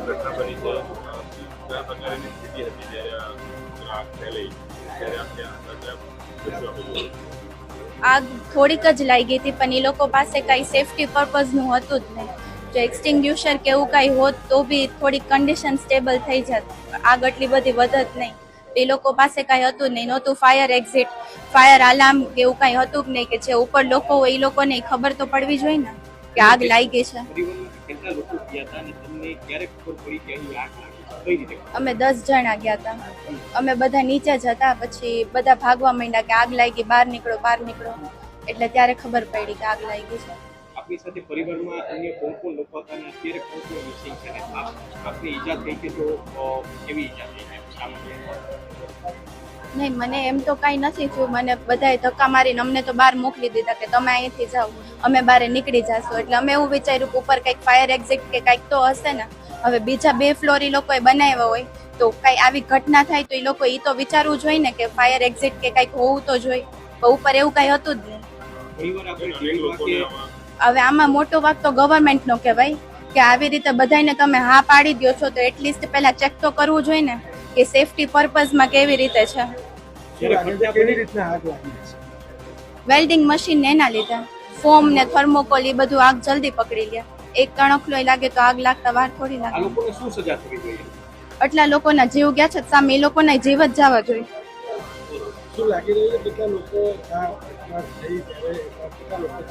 ઘટના બની છે આગ થોડીક જ લાગી હતી પણ એ લોકો પાસે કાંઈ સેફટી પર્પઝનું હતું જ નહીં. જો એક્સટિંગ્યુશર કે એવું કાંઈ હોત તો બી થોડીક કન્ડિશન સ્ટેબલ થઈ જાત. આગ એટલી બધી વધત નહીં. એ લોકો પાસે કાંઈ હતું જ નહીં. નહોતું ફાયર એક્ઝિટ ફાયર આલાર્મ કે એવું કાંઈ હતું જ નહીં કે જે ઉપર લોકો હોય એ લોકોને ખબર તો પડવી જોઈએ ને. કે આગ લાગી છે? અમે દસ જણા ગયા હતા. અમે બધા નીચે જ હતા, પછી બધા ભાગવા માંડ્યા કે આગ લાગી, બહાર નીકળો બહાર નીકળો. એટલે ત્યારે ખબર પડી કે આગ લાગી છે. આપની સાથે પરિવારમાં અન્ય કોણ કોણ લોકો હતા અને અત્યારે કોણ કોણ મિસિંગ આપની ઈજા થઈ કે તો કેવી ઈજા થઈ? નહીં મને એમ તો કાંઈ નથી થયું. મને બધાએ ધક્કા મારીને અમને તો બહાર મોકલી દીધા કે તમે અહીંથી જાઓ. અમે બહાર નીકળી જશું. એટલે અમે એવું વિચાર્યું કે ઉપર કંઈક ફાયર એક્ઝિટ કે કંઈક તો હશે ને. હવે બીજા બે ફ્લોર એ લોકોએ બનાવ્યા હોય તો કાંઈ આવી ઘટના થાય તો એ લોકો એ તો વિચારવું જોઈએ ને કે ફાયર એક્ઝિટ કે કંઈક હોવું તો જોઈએ. પણ ઉપર એવું કાંઈ હતું જ નહીં. હવે આમાં મોટો વાક તો ગવર્મેન્ટનો કહેવાય કે આવી રીતે બધાને તમે હા પાડી દો છો તો એટલીસ્ટ પહેલા ચેક તો કરવું જોઈએ ને. કે સેફટી પર્પઝમાં કેવી રીતે છે? વેલ્ડિંગ મશીન ને એના લીધે. ફોમ ને થર્મોકોલ એ બધું આગ જલ્દી પકડી લે. એક તણખલો લાગે તો આગ લાગતા વાર થોડી લાગે. શું સજા થવી જોઈએ? આટલા લોકોના જીવ ગયા છે સામે એ લોકોના જીવ જ જવા જોઈએ. શું લાગી રહ્યું છે કેટલા લોકો આ ઘટના થઈ ત્યારે કેટલા લોકો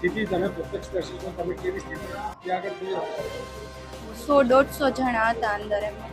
સ્થિતિ તમે પ્રત્યક્ષદર્શી છો તમે કેવી સ્થિતિ ત્યાં આગળ જોઈ રહ્યા સો દોઢસો જણા હતા અંદર એમાં.